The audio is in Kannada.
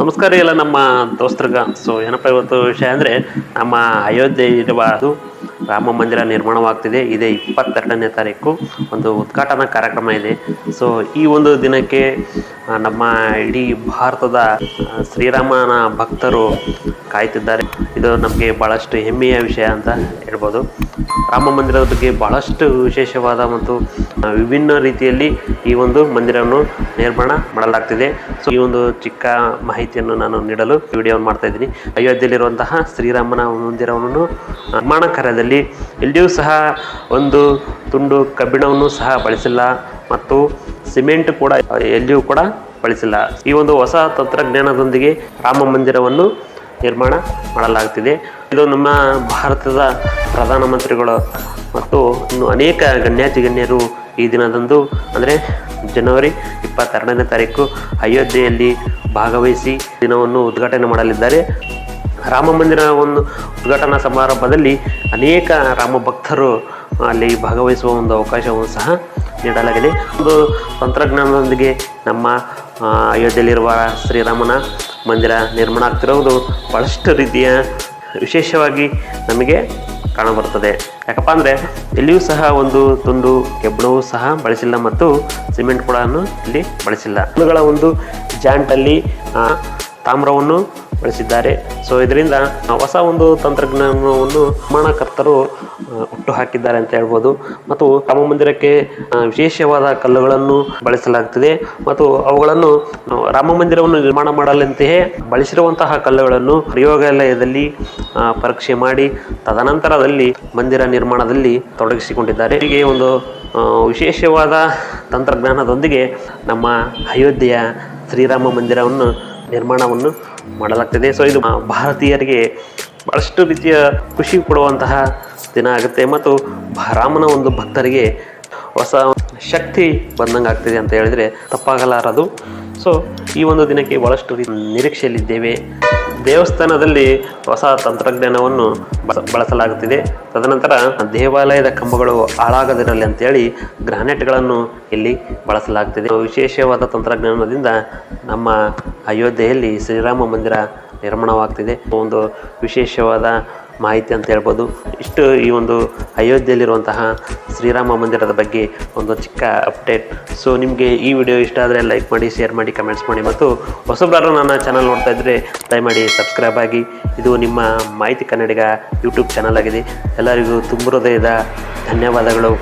ನಮಸ್ಕಾರ ಎಲ್ಲ ನಮ್ಮ ದೋಸ್ತರಿಗ. ಸೊ ಏನಪ್ಪ ಇವತ್ತು ವಿಷಯ ಅಂದರೆ, ನಮ್ಮ ಅಯೋಧ್ಯೆ ಇರುವ ಅದು ರಾಮ ಮಂದಿರ ನಿರ್ಮಾಣವಾಗ್ತಿದೆ. ಇದೇ ಇಪ್ಪತ್ತೆರಡನೇ ತಾರೀಕು. ಒಂದು ಉದ್ಘಾಟನಾ ಕಾರ್ಯಕ್ರಮ ಇದೆ. ಸೊ ಈ ಒಂದು ದಿನಕ್ಕೆ ನಮ್ಮ ಇಡೀ ಭಾರತದ ಶ್ರೀರಾಮನ ಭಕ್ತರು ಕಾಯ್ತಿದ್ದಾರೆ. ಇದು ನಮಗೆ ಭಾಳಷ್ಟು ಹೆಮ್ಮೆಯ ವಿಷಯ ಅಂತ ಹೇಳ್ಬೋದು. ರಾಮ ಮಂದಿರದ ಬಗ್ಗೆ ಬಹಳಷ್ಟು ವಿಶೇಷವಾದ ಮತ್ತು ವಿಭಿನ್ನ ರೀತಿಯಲ್ಲಿ ಈ ಒಂದು ಮಂದಿರವನ್ನು ನಿರ್ಮಾಣ ಮಾಡಲಾಗ್ತಿದೆ. ಸೊ ಈ ಒಂದು ಚಿಕ್ಕ ಮಾಹಿತಿಯನ್ನು ನಾನು ನೀಡಲು ವಿಡಿಯೋ ಮಾಡ್ತಾ ಇದ್ದೀನಿ. ಅಯೋಧ್ಯೆಯಲ್ಲಿರುವಂತಹ ಶ್ರೀರಾಮನ ಮಂದಿರವನ್ನು ನಿರ್ಮಾಣ ಕಾರ್ಯದಲ್ಲಿ ಎಲ್ಲಿಯೂ ಸಹ ಒಂದು ತುಂಡು ಕಬ್ಬಿಣವನ್ನು ಸಹ ಬಳಸಿಲ್ಲ ಮತ್ತು ಸಿಮೆಂಟ್ ಕೂಡ ಎಲ್ಲಿಯೂ ಕೂಡ ಬಳಸಿಲ್ಲ. ಈ ಒಂದು ಹೊಸ ತಂತ್ರಜ್ಞಾನದೊಂದಿಗೆ ರಾಮ ಮಂದಿರವನ್ನು ನಿರ್ಮಾಣ ಮಾಡಲಾಗುತ್ತಿದೆ ಇದು ನಮ್ಮ ಭಾರತದ ಪ್ರಧಾನಮಂತ್ರಿಗಳು ಮತ್ತು ಇನ್ನು ಅನೇಕ ಗಣ್ಯಾತಿ ಗಣ್ಯರು ಈ ದಿನದಂದು, ಅಂದರೆ ಜನವರಿ ಇಪ್ಪತ್ತೆರಡನೇ ತಾರೀಕು ಅಯೋಧ್ಯೆಯಲ್ಲಿ ಭಾಗವಹಿಸಿ ದಿನವನ್ನು ಉದ್ಘಾಟನೆ ಮಾಡಲಿದ್ದಾರೆ. ರಾಮ ಮಂದಿರ ಒಂದು ಉದ್ಘಾಟನಾ ಸಮಾರಂಭದಲ್ಲಿ ಅನೇಕ ರಾಮ ಭಕ್ತರು ಅಲ್ಲಿ ಭಾಗವಹಿಸುವ ಒಂದು ಅವಕಾಶವನ್ನು ಸಹ ನೀಡಲಾಗಿದೆ. ಒಂದು ತಂತ್ರಜ್ಞಾನದೊಂದಿಗೆ ನಮ್ಮ ಅಯೋಧ್ಯೆಯಲ್ಲಿರುವ ಶ್ರೀರಾಮನ ಮಂದಿರ ನಿರ್ಮಾಣ ಆಗ್ತಿರೋದು ಭಾಳಷ್ಟು ರೀತಿಯ ವಿಶೇಷವಾಗಿ ನಮಗೆ ಕಾಣಬರುತ್ತದೆ. ಯಾಕಪ್ಪ ಅಂದರೆ ಎಲ್ಲಿಯೂ ಸಹ ಒಂದು ತುಂಡು ಕೆಬ್ಬಣವೂ ಸಹ ಬಳಸಿಲ್ಲ ಮತ್ತು ಸಿಮೆಂಟ್ ಕೂಡ ಇಲ್ಲಿ ಬಳಸಿಲ್ಲ. ಹಣ್ಣುಗಳ ಒಂದು ಜಾಂಟಲ್ಲಿ ತಾಮ್ರವನ್ನು ಬಳಸಿದ್ದಾರೆ. ಸೊ ಇದರಿಂದ ಹೊಸ ಒಂದು ತಂತ್ರಜ್ಞಾನವನ್ನು ನಿರ್ಮಾಣಕರ್ತರು ಹುಟ್ಟು ಹಾಕಿದ್ದಾರೆ ಅಂತ ಹೇಳ್ಬೋದು. ಮತ್ತು ರಾಮ ಮಂದಿರಕ್ಕೆ ವಿಶೇಷವಾದ ಕಲ್ಲುಗಳನ್ನು ಬಳಸಲಾಗ್ತದೆ. ಮತ್ತು ಅವುಗಳನ್ನು ರಾಮ ಮಂದಿರವನ್ನು ನಿರ್ಮಾಣ ಮಾಡಲಂತೆಯೇ ಬಳಸಿರುವಂತಹ ಕಲ್ಲುಗಳನ್ನು ಪ್ರಯೋಗಾಲಯದಲ್ಲಿ ಪರೀಕ್ಷೆ ಮಾಡಿ ತದನಂತರದಲ್ಲಿ ಮಂದಿರ ನಿರ್ಮಾಣದಲ್ಲಿ ತೊಡಗಿಸಿಕೊಂಡಿದ್ದಾರೆ. ಹೀಗೆ ಒಂದು ವಿಶೇಷವಾದ ತಂತ್ರಜ್ಞಾನದೊಂದಿಗೆ ನಮ್ಮ ಅಯೋಧ್ಯೆಯ ಶ್ರೀರಾಮ ಮಂದಿರವನ್ನು ನಿರ್ಮಾಣವನ್ನು ಮಾಡಲಾಗ್ತದೆ. ಸೊ ಇದು ಭಾರತೀಯರಿಗೆ ಬಹಳಷ್ಟು ರೀತಿಯ ಖುಷಿ ಕೊಡುವಂತಹ ದಿನ ಆಗುತ್ತೆ ಮತ್ತು ರಾಮನ ಒಂದು ಭಕ್ತರಿಗೆ ಹೊಸ ಶಕ್ತಿ ಬಂದಂಗೆ ಆಗ್ತಿದೆ ಅಂತ ಹೇಳಿದರೆ ತಪ್ಪಾಗಲಾರದು. ಸೊ ಈ ಒಂದು ದಿನಕ್ಕೆ ರೀ- ನಿರೀಕ್ಷೆಯಲ್ಲಿದ್ದೇವೆ. ದೇವಸ್ಥಾನದಲ್ಲಿ ಹೊಸ ತಂತ್ರಜ್ಞಾನವನ್ನು ಬಳ- ಬಳಸಲಾಗುತ್ತಿದೆ. ತದನಂತರ ದೇವಾಲಯದ ಕಂಬಗಳು ಹಾಳಾಗದಿರಲಿ ಅಂತೇಳಿ ಗ್ರಾನೈಟ್ಗಳನ್ನು ಇಲ್ಲಿ ಬಳಸಲಾಗುತ್ತಿದೆ. ವಿಶೇಷವಾದ ತಂತ್ರಜ್ಞಾನದಿಂದ ನಮ್ಮ ಅಯೋಧ್ಯೆಯಲ್ಲಿ ಶ್ರೀರಾಮ ಮಂದಿರ ನಿರ್ಮಾಣವಾಗ್ತಿದೆ. ಒಂದು ವಿಶೇಷವಾದ ಮಾಹಿತಿ ಅಂತ ಹೇಳ್ಬೋದು. ಇಷ್ಟು ಈ ಒಂದು ಅಯೋಧ್ಯೆಯಲ್ಲಿರುವಂತಹ ಶ್ರೀರಾಮ ಮಂದಿರದ ಬಗ್ಗೆ ಒಂದು ಚಿಕ್ಕ ಅಪ್ಡೇಟ್ ಸೊ ನಿಮಗೆ ಈ ವಿಡಿಯೋ ಇಷ್ಟ ಆದರೆ ಲೈಕ್ ಮಾಡಿ ಶೇರ್ ಮಾಡಿ ಕಮೆಂಟ್ಸ್ ಮಾಡಿ ಮತ್ತು ಹೊಸಬ್ರಾರು ನನ್ನ ಚಾನಲ್ ನೋಡ್ತಾ ಇದ್ದರೆ ದಯಮಾಡಿ ಸಬ್ಸ್ಕ್ರೈಬ್ ಆಗಿ. ಇದು ನಿಮ್ಮ ಮಾಹಿತಿ ಕನ್ನಡಿಗ ಯೂಟ್ಯೂಬ್ ಚಾನಲ್ ಆಗಿದೆ. ಎಲ್ಲರಿಗೂ ತುಂಬ ಹೃದಯದ ಧನ್ಯವಾದಗಳು.